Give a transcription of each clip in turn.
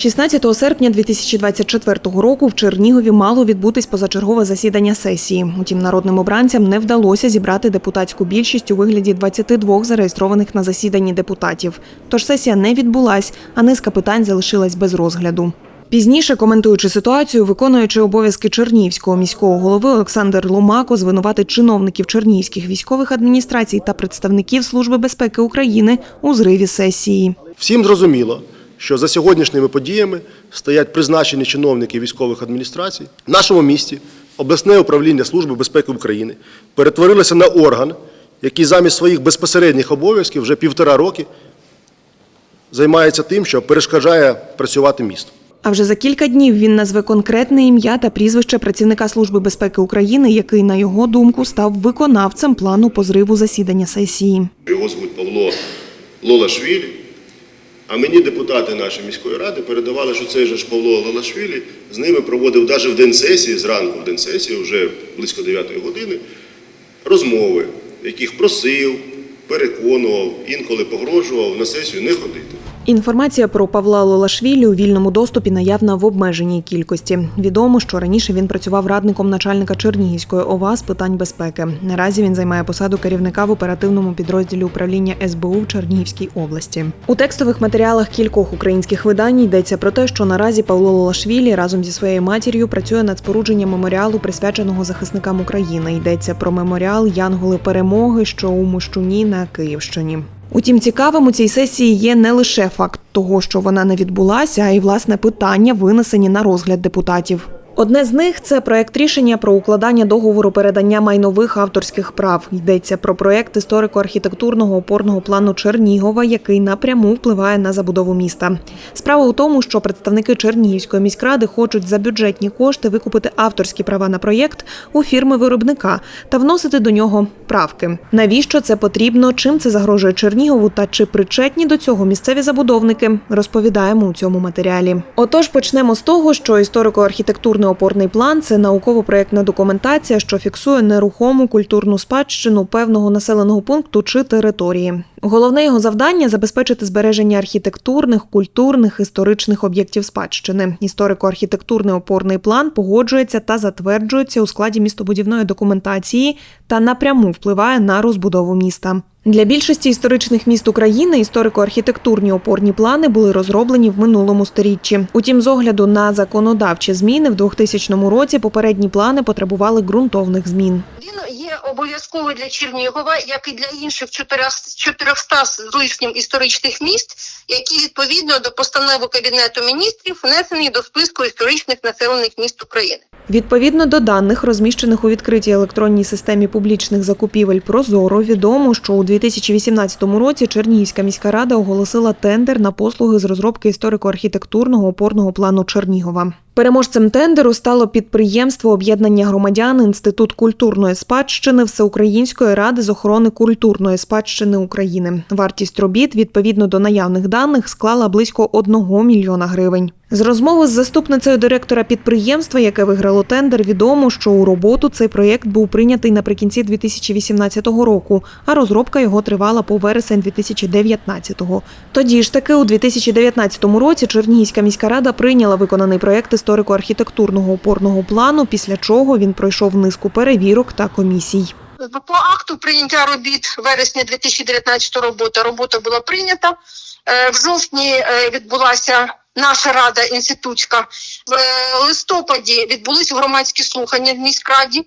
16 серпня 2024 року в Чернігові мало відбутись позачергове засідання сесії. Утім, народним обранцям не вдалося зібрати депутатську більшість у вигляді 22 зареєстрованих на засіданні депутатів. Тож сесія не відбулась, а низка питань залишилась без розгляду. Пізніше, коментуючи ситуацію, виконуючи обов'язки Чернігівського міського голови Олександр Ломако звинуватить чиновників чернігівських військових адміністрацій та представників Служби безпеки України у зриві сесії. Всім зрозуміло, що за сьогоднішніми подіями стоять призначені чиновники військових адміністрацій. В нашому місті обласне управління Служби безпеки України перетворилося на орган, який замість своїх безпосередніх обов'язків вже півтора роки займається тим, що перешкоджає працювати місту. А вже за кілька днів він назве конкретне ім'я та прізвище працівника Служби безпеки України, який, на його думку, став виконавцем плану по зриву засідання сесії. Його звуть Павло Лолашвілі. А мені депутати нашої міської ради передавали, що цей же ж Павло Галашвілі з ними проводив навіть в день сесії, зранку в день сесії, вже близько 9 години, розмови, яких просив, переконував, інколи погрожував на сесію не ходити. Інформація про Павла Лолашвілі у вільному доступі наявна в обмеженій кількості. Відомо, що раніше він працював радником начальника Чернігівської ОВА з питань безпеки. Наразі він займає посаду керівника в оперативному підрозділі управління СБУ в Чернігівській області. У текстових матеріалах кількох українських видань йдеться про те, що наразі Павло Лолашвілі разом зі своєю матір'ю працює над спорудженням меморіалу, присвяченого захисникам України. Йдеться про меморіал Янголи перемоги, що у Мощуні на Київщині. Утім, цікавим у цій сесії є не лише факт того, що вона не відбулася, а й власне питання, винесені на розгляд депутатів. Одне з них це проект рішення про укладання договору передання майнових авторських прав. Йдеться про проект історико-архітектурного опорного плану Чернігова, який напряму впливає на забудову міста. Справа у тому, що представники Чернігівської міськради хочуть за бюджетні кошти викупити авторські права на проєкт у фірми виробника та вносити до нього правки. Навіщо це потрібно? Чим це загрожує Чернігову та чи причетні до цього місцеві забудовники? Розповідаємо у цьому матеріалі. Отож, почнемо з того, що історико-архітектурний опорний план це науково-проєктна документація, що фіксує нерухому культурну спадщину певного населеного пункту чи території. Головне його завдання забезпечити збереження архітектурних, культурних, історичних об'єктів спадщини. Історико-архітектурний опорний план погоджується та затверджується у складі містобудівної документації та напряму впливає на розбудову міста. Для більшості історичних міст України історико-архітектурні опорні плани були розроблені в минулому сторіччі. Утім, з огляду на законодавчі зміни в 2000 році попередні плани потребували ґрунтовних змін. Він є обов'язковий для Чернігова, як і для інших 400 400 з лишнім історичних міст, які відповідно до постанови Кабінету міністрів внесені до списку історичних населених міст України. Відповідно до даних, розміщених у відкритій електронній системі публічних закупівель Прозоро, відомо, що у 2018 році Чернігівська міська рада оголосила тендер на послуги з розробки історико-архітектурного опорного плану Чернігова. Переможцем тендеру стало підприємство об'єднання громадян Інститут культурної спадщини Всеукраїнської ради з охорони культурної спадщини України. Вартість робіт відповідно до наявних даних склала близько 1 мільйона гривень. З розмови з заступницею директора підприємства, яке виграло тендер, відомо, що у роботу цей проєкт був прийнятий наприкінці 2018 року, а розробка його тривала по вересень 2019-го. Тоді ж таки, у 2019 році Чернігівська міська рада прийняла виконаний проєкт історико-архітектурного опорного плану, після чого він пройшов низку перевірок та комісій. По акту прийняття робіт вересня 2019 року робота була прийнята. Е, В жовтні е, відбулася наша рада інститутська. В е, листопаді відбулись громадські слухання в міськраді,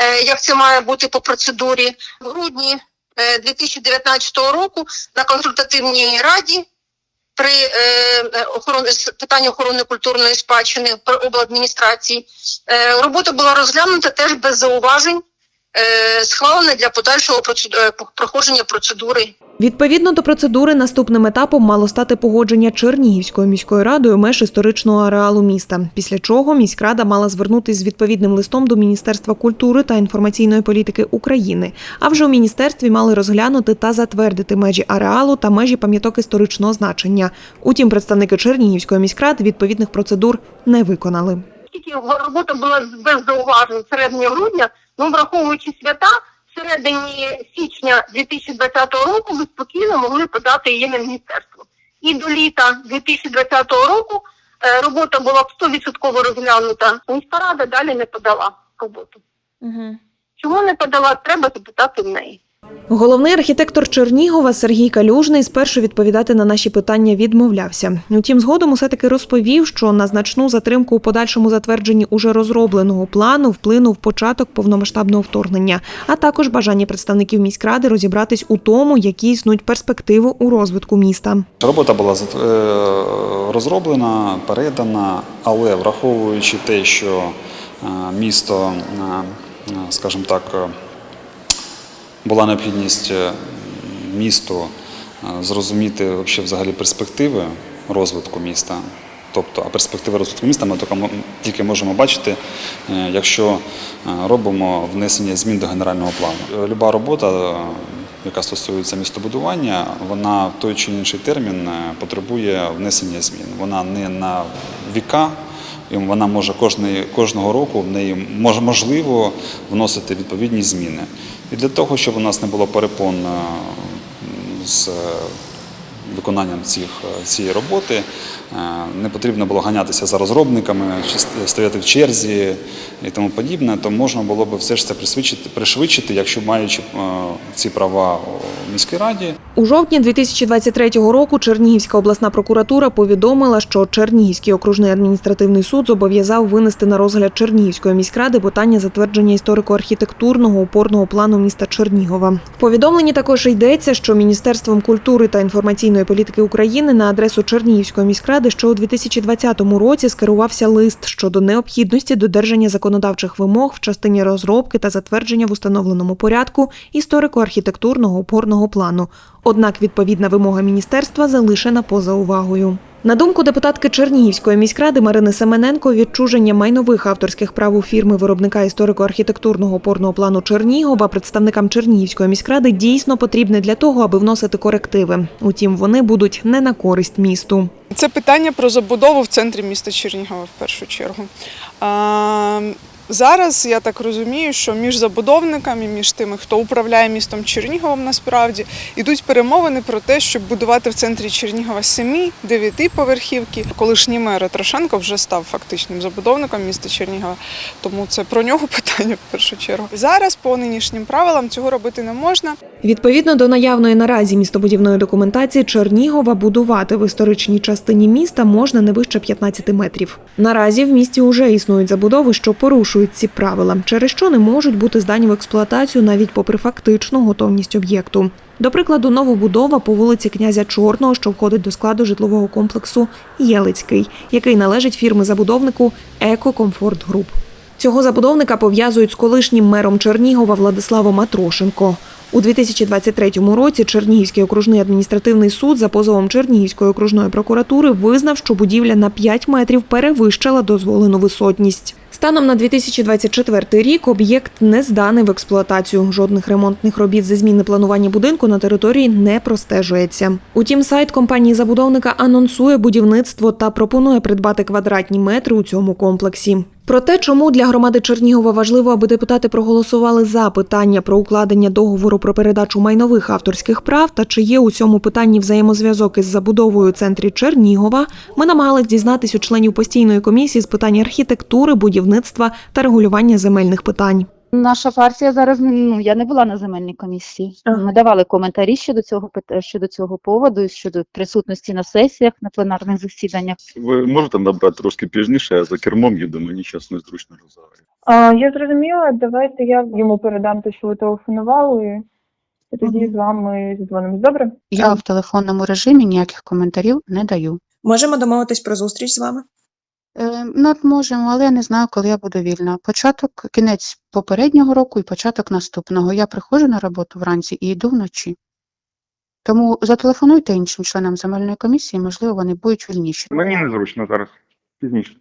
е, як це має бути по процедурі. В грудні е, 2019 року на консультативній раді при е, охорони з питань охорони культурної спадщини при обладміністрації е, робота була розглянута теж без зауважень, е, схвалена для подальшого е, проходження процедури Відповідно до процедури, наступним етапом мало стати погодження Чернігівською міською радою меж історичного ареалу міста. Після чого міськрада мала звернутися з відповідним листом до Міністерства культури та інформаційної політики України. А вже у міністерстві мали розглянути та затвердити межі ареалу та межі пам'яток історичного значення. Утім, представники Чернігівської міськради відповідних процедур не виконали. Оскільки робота була без зауважень середини грудня, ну враховуючи свята, в середині січня 2020 року ви спокійно могли подати її на міністерство. і до літа 2020 року е, робота була б 100% розглянута. Міська рада далі не подала роботу. Чому не подала, треба запитати в неї. Головний архітектор Чернігова Сергій Калюжний спершу відповідати на наші питання відмовлявся. Утім, згодом усе таки розповів, що на значну затримку у подальшому затвердженні уже розробленого плану вплинув початок повномасштабного вторгнення, а також бажання представників міськради розібратись у тому, які існують перспективи у розвитку міста. Робота була е, розроблена, передана, але враховуючи те, що е, місто, е, скажімо так, була необхідність е, місту е, зрозуміти взагалі перспективи розвитку міста. Тобто, а перспективи розвитку міста ми тільки можемо бачити, е, якщо робимо внесення змін до генерального плану. Люба робота, яка стосується містобудування, вона в той чи інший термін потребує внесення змін. Вона не на віка, вона може кожної, кожного року в неї можливо вносити відповідні зміни. І для того, щоб у нас не було перепон е, з виконанням цих, е, цієї роботи, е, не потрібно було ганятися за розробниками, стояти в черзі і тому подібне, то можна було б все ж це пришвидшити, якщо маючи ці права у міській раді, У жовтні 2023 року Чернігівська обласна прокуратура повідомила, що Чернігівський окружний адміністративний суд зобов'язав винести на розгляд Чернігівської міськради питання затвердження історико-архітектурного опорного плану міста Чернігова. В повідомленні також йдеться, що Міністерством культури та інформаційної політики України на адресу Чернігівської міськради ще у 2020 році скерувався лист щодо необхідності додержання законодавчих вимог в частині розробки та затвердження в установленому порядку історико-архітектурного опорного плану. Однак відповідна вимога міністерства залишена поза увагою. На думку депутатки Чернігівської міськради Марини Семененко, відчуження майнових авторських прав у фірми виробника історико-архітектурного опорного плану Чернігова представникам Чернігівської міськради дійсно потрібне для того, аби вносити корективи. Утім, вони будуть не на користь місту. Це питання про забудову в центрі міста Чернігова в першу чергу. Зараз я так розумію, що між забудовниками, між тими, хто управляє містом Черніговом, насправді йдуть перемовини про те, щоб будувати в центрі Чернігова 7-9 поверхівки. Колишній мер Трошенко вже став фактичним забудовником міста Чернігова, тому це про нього питання в першу чергу. Зараз по нинішнім правилам цього робити не можна. Відповідно до наявної наразі містобудівної документації Чернігова будувати в історичній частині міста можна не вище 15 метрів. Наразі в місті вже існують забудови, що порушують ці правила, через що не можуть бути здані в експлуатацію навіть попри фактичну готовність об'єкту. До прикладу, новобудова по вулиці князя Чорного, що входить до складу житлового комплексу Єлицький, який належить фірми-забудовнику Еко-Комфорт Груп. Цього забудовника пов'язують з колишнім мером Чернігова Владиславом Атрошенко. У 2023 році Чернігівський окружний адміністративний суд за позовом Чернігівської окружної прокуратури визнав, що будівля на 5 метрів перевищила дозволену висотність. Станом на 2024 рік об'єкт не зданий в експлуатацію. Жодних ремонтних робіт зі зміни планування будинку на території не простежується. Утім, сайт компанії забудовника анонсує будівництво та пропонує придбати квадратні метри у цьому комплексі. Про те, чому для громади Чернігова важливо, аби депутати проголосували за питання про укладення договору про передачу майнових авторських прав та чи є у цьому питанні взаємозв'язок із забудовою центрі Чернігова, ми намагались дізнатись у членів постійної комісії з питань архітектури, будівництва та регулювання земельних питань. Наша партія зараз ну я не була на земельній комісії. Ага. Ми давали коментарі щодо цього щодо цього поводу, щодо присутності на сесіях, на пленарних засіданнях. Ви можете набрати трошки пізніше, я за кермом їду, мені зараз незручно. А, я зрозуміла, давайте я йому передам те, що ви телефонували, і тоді з вами зідзвонимось. Добре? Я в телефонному режимі ніяких коментарів не даю. Можемо домовитись про зустріч з вами? Е, ну, можемо, але я не знаю, коли я буду вільна. Початок, кінець попереднього року і початок наступного. Я приходжу на роботу вранці і йду вночі. Тому зателефонуйте іншим членам земельної комісії, можливо, вони будуть вільніші. Мені незручно зараз. Пізніше.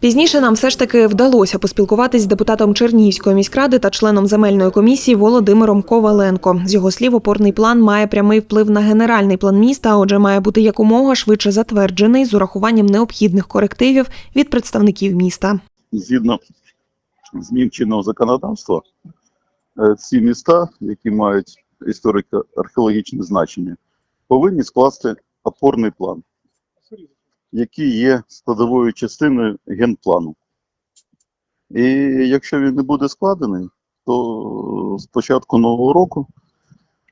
Пізніше нам все ж таки вдалося поспілкуватись з депутатом Чернігівської міськради та членом земельної комісії Володимиром Коваленко. З його слів, опорний план має прямий вплив на генеральний план міста, а отже, має бути якомога швидше затверджений з урахуванням необхідних корективів від представників міста. Згідно змін чинного законодавства, е, ці міста, які мають історико-археологічне значення, повинні скласти опорний план, який є складовою частиною генплану. І якщо він не буде складений, то з початку нового року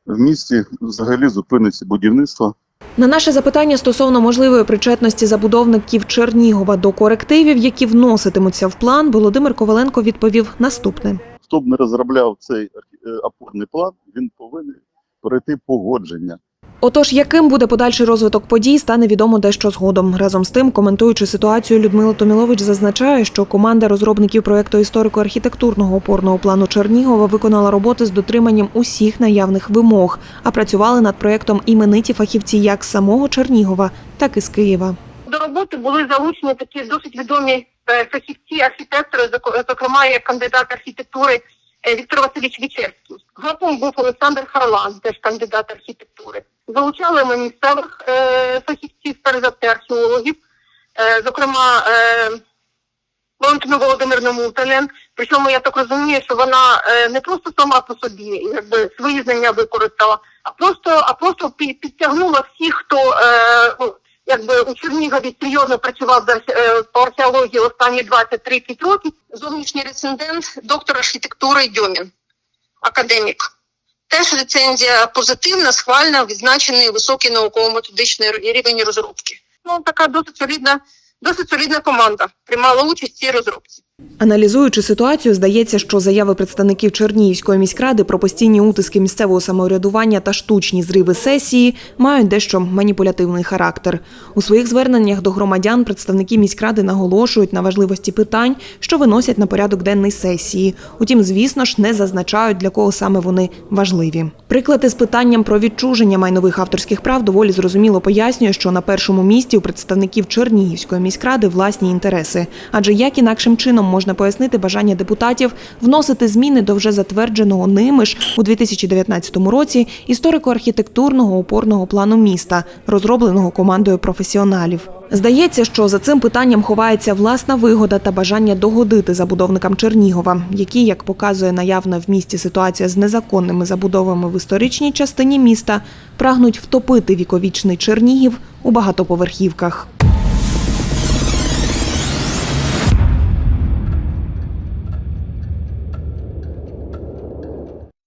в місті взагалі зупиниться будівництво На наше запитання стосовно можливої причетності забудовників Чернігова до корективів, які вноситимуться в план, Володимир Коваленко відповів наступне. хто б не розробляв цей е, опорний план, він повинен пройти погодження. Отож, яким буде подальший розвиток подій, стане відомо дещо згодом. Разом з тим, коментуючи ситуацію, Людмила Томілович зазначає, що команда розробників проєкту історико-архітектурного опорного плану Чернігова виконала роботи з дотриманням усіх наявних вимог, а працювали над проєктом імениті фахівці як з самого Чернігова, так і з Києва. До роботи були залучені такі досить відомі е, фахівці, архітектори, зокрема як кандидат архітектури е, Віктор Васильович Вічевський. Графом був Олександр Харлан, теж кандидат архітектури. Залучали ми місцевих е, фахівців, перш за все археологів, е, зокрема е, Валентину Володимирну Мутален. Причому я так розумію, що вона е, не просто сама по собі якби свої знання використала, а просто, а просто підтягнула всіх, хто е, ну, якби у Чернігові серйозно працював е, по археології останні 20-30 років. Зовнішній рецендент, доктор архітектури Дьомін, академік. Теж рецензія позитивна, схвальна, відзначений високий науково-методичний рівень розробки. Ну, така досить солідна, досить солідна команда приймала участь в цій розробці. Аналізуючи ситуацію, здається, що заяви представників Чернігівської міськради про постійні утиски місцевого самоврядування та штучні зриви сесії мають дещо маніпулятивний характер. У своїх зверненнях до громадян представники міськради наголошують на важливості питань, що виносять на порядок денний сесії. Утім, звісно ж, не зазначають, для кого саме вони важливі. Приклад із питанням про відчуження майнових авторських прав доволі зрозуміло пояснює, що на першому місці у представників Чернігівської міськради власні інтереси. Адже як інакшим чином можна пояснити бажання депутатів вносити зміни до вже затвердженого ними ж у 2019 році історико-архітектурного опорного плану міста, розробленого командою професіоналів. Здається, що за цим питанням ховається власна вигода та бажання догодити забудовникам Чернігова, які, як показує наявна в місті ситуація з незаконними забудовами в історичній частині міста, прагнуть втопити віковічний Чернігів у багатоповерхівках.